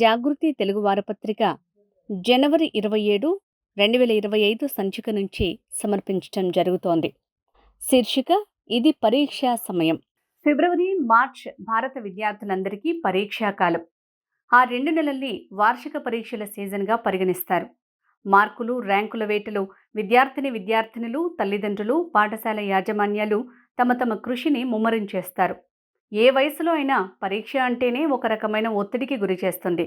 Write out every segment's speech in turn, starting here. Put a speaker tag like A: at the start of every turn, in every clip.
A: జాగృతి తెలుగు వారపత్రిక జనవరి ఇరవై ఏడు రెండు వేల ఇరవై ఐదు సంచిక నుంచి సమర్పించడం జరుగుతోంది. శీర్షిక ఇది పరీక్షా సమయం. ఫిబ్రవరి మార్చ్ భారత విద్యార్థులందరికీ పరీక్షా కాలం. ఆ రెండు నెలల్ని వార్షిక పరీక్షల సీజన్గా పరిగణిస్తారు. మార్కులు ర్యాంకుల వేటలో విద్యార్థిని విద్యార్థినులు తల్లిదండ్రులు పాఠశాల యాజమాన్యాలు తమ తమ కృషిని ముమ్మరం చేస్తారు. ఏ వయసులో అయినా పరీక్ష అంటేనే ఒక రకమైన ఒత్తిడికి గురి చేస్తుంది.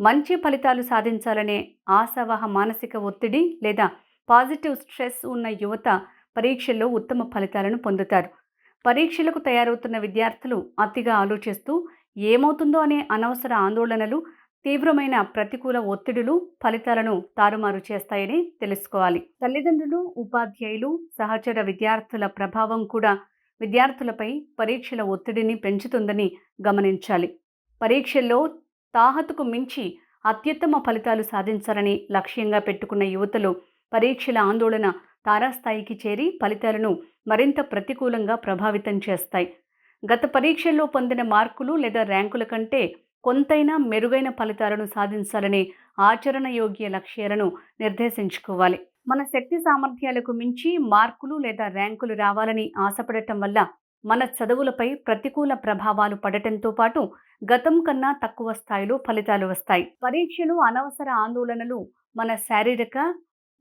A: మంచి ఫలితాలు సాధించాలనే ఆశావహ మానసిక ఒత్తిడి లేదా పాజిటివ్ స్ట్రెస్ ఉన్న యువత పరీక్షల్లో ఉత్తమ ఫలితాలను పొందుతారు. పరీక్షలకు తయారవుతున్న విద్యార్థులు అతిగా ఆలోచిస్తూ ఏమవుతుందో అనే అనవసర ఆందోళనలు తీవ్రమైన ప్రతికూల ఒత్తిడులు ఫలితాలను తారుమారు చేస్తాయని తెలుసుకోవాలి. తల్లిదండ్రులు ఉపాధ్యాయులు సహచర విద్యార్థుల ప్రభావం కూడా విద్యార్థులపై పరీక్షల ఒత్తిడిని పెంచుతుందని గమనించాలి. పరీక్షల్లో తాహతుకు మించి అత్యుత్తమ ఫలితాలు సాధించాలని లక్ష్యంగా పెట్టుకున్న యువతలు పరీక్షల ఆందోళన తారాస్థాయికి చేరి ఫలితాలను మరింత ప్రతికూలంగా ప్రభావితం చేస్తాయి. గత పరీక్షల్లో పొందిన మార్కులు లేదా ర్యాంకుల కంటే కొంతైనా మెరుగైన ఫలితాలను సాధించాలనే ఆచరణయోగ్య లక్ష్యాలను నిర్దేశించుకోవాలి. మన శక్తి సామర్థ్యాలకు మించి మార్కులు లేదా ర్యాంకులు రావాలని ఆశపడటం వల్ల మన చదువులపై ప్రతికూల ప్రభావాలు పడటంతో పాటు గతం కన్నా తక్కువ స్థాయిలో ఫలితాలు వస్తాయి. పరీక్షలు అనవసర ఆందోళనలు మన శారీరక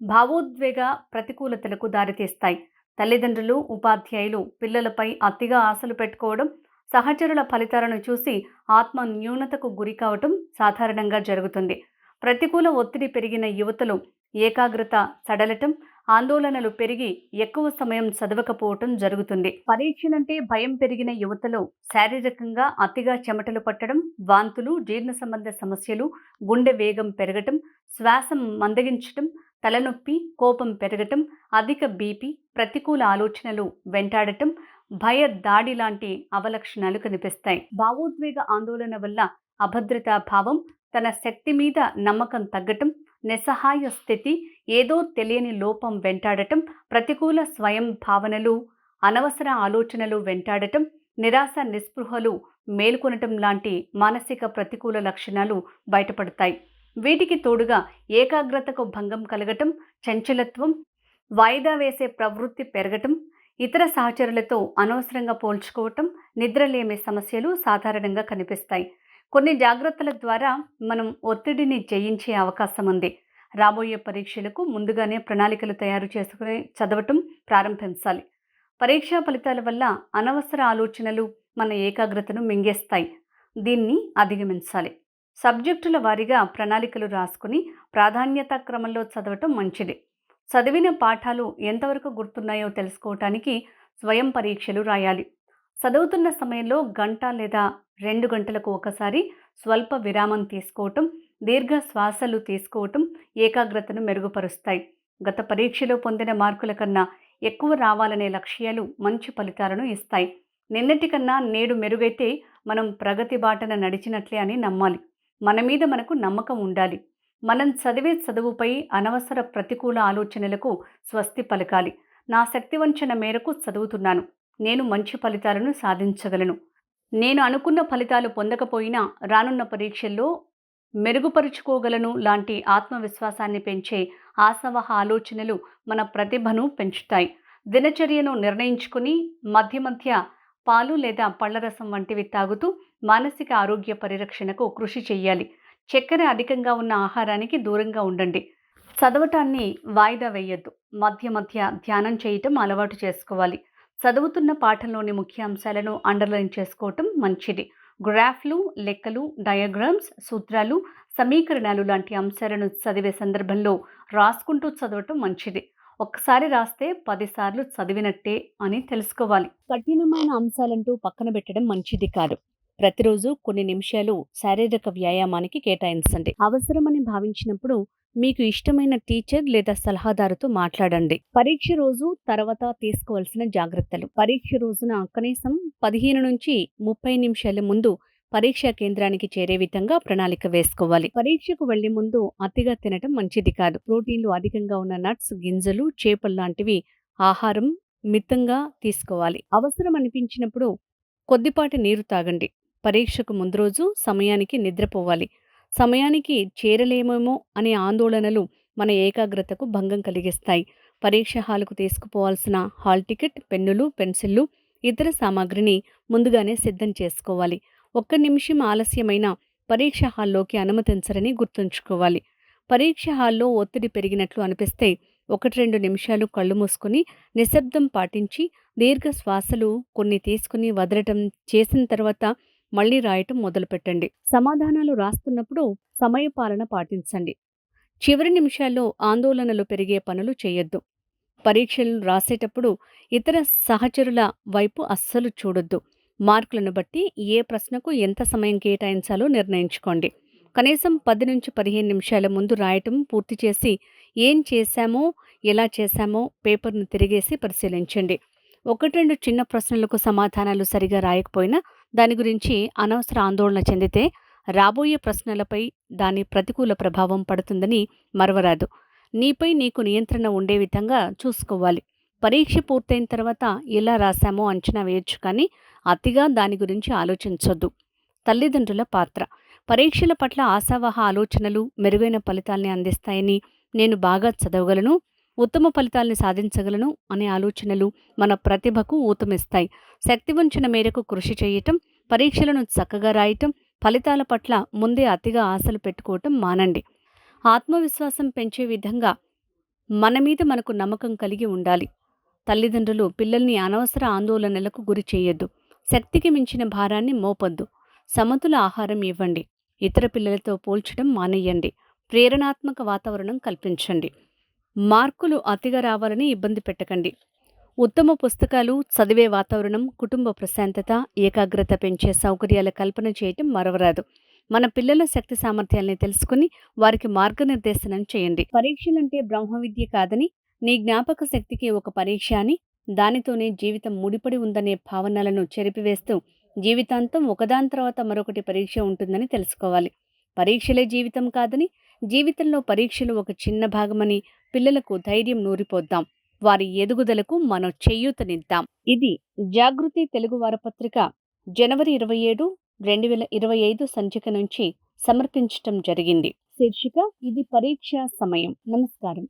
A: భావోద్వేగ ప్రతికూలతలకు దారితీస్తాయి. తల్లిదండ్రులు ఉపాధ్యాయులు పిల్లలపై అతిగా ఆశలు పెట్టుకోవడం సహచరుల ఫలితాలను చూసి ఆత్మ న్యూనతకు గురి కావటం సాధారణంగా జరుగుతుంది. ప్రతికూల ఒత్తిడి పెరిగిన యువతలు ఏకాగ్రత సడలటం ఆందోళనలు పెరిగి ఎక్కువ సమయం చదవకపోవటం జరుగుతుంది. పరీక్షలంటే భయం పెరిగిన యువతలో శారీరకంగా అతిగా చెమటలు పట్టడం వాంతులు జీర్ణ సంబంధ సమస్యలు గుండె వేగం పెరగటం శ్వాసం మందగించటం తలనొప్పి కోపం పెరగటం అధిక బీపీ ప్రతికూల ఆలోచనలు వెంటాడటం భయ దాడి లాంటి అవలక్షణాలు కనిపిస్తాయి. భావోద్వేగ ఆందోళన వల్ల అభద్రతా భావం తన శక్తి మీద నమ్మకం తగ్గటం నిస్సహాయ స్థితి ఏదో తెలియని లోపం వెంటాడటం ప్రతికూల స్వయం భావనలు అనవసర ఆలోచనలు వెంటాడటం నిరాశ నిస్పృహలు మేల్కొనటం లాంటి మానసిక ప్రతికూల లక్షణాలు బయటపడతాయి. వీటికి తోడుగా ఏకాగ్రతకు భంగం కలగటం చంచలత్వం వాయిదా వేసే ప్రవృత్తి పెరగటం ఇతర సహచరులతో అనవసరంగా పోల్చుకోవటం నిద్రలేమే సమస్యలు సాధారణంగా కనిపిస్తాయి. కొన్ని జాగ్రత్తల ద్వారా మనం ఒత్తిడిని జయించే అవకాశం ఉంది. రాబోయే పరీక్షలకు ముందుగానే ప్రణాళికలు తయారు చేసుకుని చదవటం ప్రారంభించాలి. పరీక్షా ఫలితాల వల్ల అనవసర ఆలోచనలు మన ఏకాగ్రతను మింగేస్తాయి. దీన్ని అధిగమించాలి. సబ్జెక్టుల వారీగా ప్రణాళికలు రాసుకుని ప్రాధాన్యత క్రమంలో చదవటం మంచిది. చదివిన పాఠాలు ఎంతవరకు గుర్తున్నాయో తెలుసుకోవటానికి స్వయం పరీక్షలు రాయాలి. చదువుతున్న సమయంలో గంట లేదా రెండు గంటలకు ఒకసారి స్వల్ప విరామం తీసుకోవటం దీర్ఘ శ్వాసలు తీసుకోవటం ఏకాగ్రతను మెరుగుపరుస్తాయి. గత పరీక్షలో పొందిన మార్కుల కన్నా ఎక్కువ రావాలనే లక్ష్యాలు మంచి ఫలితాలను ఇస్తాయి. నిన్నటి కన్నా నేడు మెరుగైతే మనం ప్రగతి బాటన నడిచినట్లే అని నమ్మాలి. మన మీద మనకు నమ్మకం ఉండాలి. మనం చదివే చదువుపై అనవసర ప్రతికూల ఆలోచనలకు స్వస్తి పలకాలి. నా శక్తివంచన మేరకు చదువుతున్నాను. నేను మంచి ఫలితాలను సాధించగలను. నేను అనుకున్న ఫలితాలు పొందకపోయినా రానున్న పరీక్షల్లో మెరుగుపరుచుకోగలను లాంటి ఆత్మవిశ్వాసాన్ని పెంచే ఆసవహ ఆలోచనలు మన ప్రతిభను పెంచుతాయి. దినచర్యను నిర్ణయించుకుని మధ్య మధ్య పాలు లేదా పళ్ళరసం వంటివి తాగుతూ మానసిక ఆరోగ్య పరిరక్షణకు కృషి చేయాలి చక్కెర అధికంగా ఉన్న ఆహారానికి దూరంగా ఉండండి. చదవటాన్ని వాయిదా వేయొద్దు. మధ్య మధ్య ధ్యానం చేయటం అలవాటు చేసుకోవాలి. చదువుతున్న పాఠంలోని ముఖ్యాంశాలను అండర్లైన్ చేసుకోవటం మంచిది. గ్రాఫ్లు లెక్కలు డయాగ్రామ్స్ సూత్రాలు సమీకరణాలు లాంటి అంశాలను చదివే సందర్భంలో రాసుకుంటూ చదవటం మంచిది. ఒక్కసారి రాస్తే పదిసార్లు చదివినట్టే అని తెలుసుకోవాలి. కఠినమైన అంశాలంటూ పక్కన పెట్టడం మంచిది కాదు. ప్రతిరోజు కొన్ని నిమిషాలు శారీరక వ్యాయామానికి కేటాయించండి. అవసరమని భావించినప్పుడు మీకు ఇష్టమైన టీచర్ లేదా సలహాదారుతో మాట్లాడండి. పరీక్ష రోజు తర్వాత తీసుకోవాల్సిన జాగ్రత్తలు. పరీక్ష రోజున కనీసం పదిహేను నుంచి ముప్పై నిమిషాల ముందు పరీక్షా కేంద్రానికి చేరే విధంగా ప్రణాళిక వేసుకోవాలి. పరీక్షకు వెళ్ళే ముందు అతిగా తినటం మంచిది కాదు. ప్రోటీన్లు అధికంగా ఉన్న నట్స్ గింజలు చేపలు లాంటివి ఆహారం మితంగా తీసుకోవాలి. అవసరం అనిపించినప్పుడు కొద్దిపాటి నీరు తాగండి. పరీక్షకు ముందు రోజు సమయానికి నిద్రపోవాలి. సమయానికి చేరలేమేమో అనే ఆందోళనలు మన ఏకాగ్రతకు భంగం కలిగిస్తాయి. పరీక్ష హాలుకు తీసుకుపోవాల్సిన హాల్ టికెట్ పెన్నులు పెన్సిళ్ళు ఇతర సామాగ్రిని ముందుగానే సిద్ధం చేసుకోవాలి. ఒక్క నిమిషం ఆలస్యమైన పరీక్ష హాల్లోకి అనుమతించరని గుర్తుంచుకోవాలి. పరీక్ష హాల్లో ఒత్తిడి పెరిగినట్లు అనిపిస్తే ఒకటి రెండు నిమిషాలు కళ్ళు మూసుకుని నిశ్శబ్దం పాటించి దీర్ఘ శ్వాసలు కొన్ని తీసుకుని వదలటం చేసిన తర్వాత మళ్ళీ రాయటం మొదలుపెట్టండి. సమాధానాలు రాస్తున్నప్పుడు సమయపాలన పాటించండి. చివరి నిమిషాల్లో ఆందోళనలు పెరిగే పనులు చేయొద్దు. పరీక్షలు రాసేటప్పుడు ఇతర సహచరుల వైపు అస్సలు చూడొద్దు. మార్కులను బట్టి ఏ ప్రశ్నకు ఎంత సమయం కేటాయించాలో నిర్ణయించుకోండి. కనీసం పది నుంచి పదిహేను నిమిషాల ముందు రాయటం పూర్తి చేసి ఏం చేశామో ఎలా చేశామో పేపర్ను తిరిగేసి పరిశీలించండి. ఒకటి రెండు చిన్న ప్రశ్నలకు సమాధానాలు సరిగా రాయకపోయినా దాని గురించి అనవసర ఆందోళన చెందితే రాబోయే ప్రశ్నలపై దాని ప్రతికూల ప్రభావం పడుతుందని మరవరాదు. నీపై నీకు నియంత్రణ ఉండే విధంగా చూసుకోవాలి. పరీక్ష పూర్తయిన తర్వాత ఎలా రాశామో అంచనా వేయొచ్చు కానీ అతిగా దాని గురించి ఆలోచించొద్దు. తల్లిదండ్రుల పాత్ర. పరీక్షల పట్ల ఆశావహ ఆలోచనలు మెరుగైన ఫలితాల్ని అందిస్తాయని నేను బాగా చదవగలను. ఉత్తమ ఫలితాల్ని సాధించగలను అనే ఆలోచనలు మన ప్రతిభకు ఊతమిస్తాయి. శక్తి వంచిన మేరకు కృషి చేయటం పరీక్షలను చక్కగా రాయటం ఫలితాల పట్ల ముందే అతిగా ఆశలు పెట్టుకోవటం మానండి. ఆత్మవిశ్వాసం పెంచే విధంగా మన మీద మనకు నమ్మకం కలిగి ఉండాలి. తల్లిదండ్రులు పిల్లల్ని అనవసర ఆందోళనలకు గురి చేయొద్దు. శక్తికి మించిన భారాన్ని మోపొద్దు. సమతుల ఆహారం ఇవ్వండి. ఇతర పిల్లలతో పోల్చడం మానేయండి. ప్రేరణాత్మక వాతావరణం కల్పించండి. మార్కులు అతిగా రావాలని ఇబ్బంది పెట్టకండి. ఉత్తమ పుస్తకాలు చదివే వాతావరణం కుటుంబ ప్రశాంతత ఏకాగ్రత పెంచే సౌకర్యాల కల్పన చేయటం మరవరాదు. మన పిల్లల శక్తి సామర్థ్యాలని తెలుసుకుని వారికి మార్గనిర్దేశనం చేయండి. పరీక్షలంటే బ్రహ్మ విద్య కాదని నీ జ్ఞాపక శక్తికి ఒక పరీక్ష అని దానితోనే జీవితం ముడిపడి ఉందనే భావనలను చెరిపివేస్తూ జీవితాంతం ఒకదాని తర్వాత మరొకటి పరీక్ష ఉంటుందని తెలుసుకోవాలి. పరీక్షలే జీవితం కాదని జీవితంలో పరీక్షలు ఒక చిన్న భాగమని పిల్లలకు ధైర్యం నూరిపోద్దాం. వారి ఎదుగుదలకు మనం చేయూతనిద్దాం ఇది జాగృతి తెలుగు వారపత్రిక జనవరి ఇరవై ఏడు రెండు వేల ఇరవై ఐదు సంచిక నుంచి సమర్పించటం జరిగింది. శీర్షిక ఇది పరీక్ష సమయం. నమస్కారం.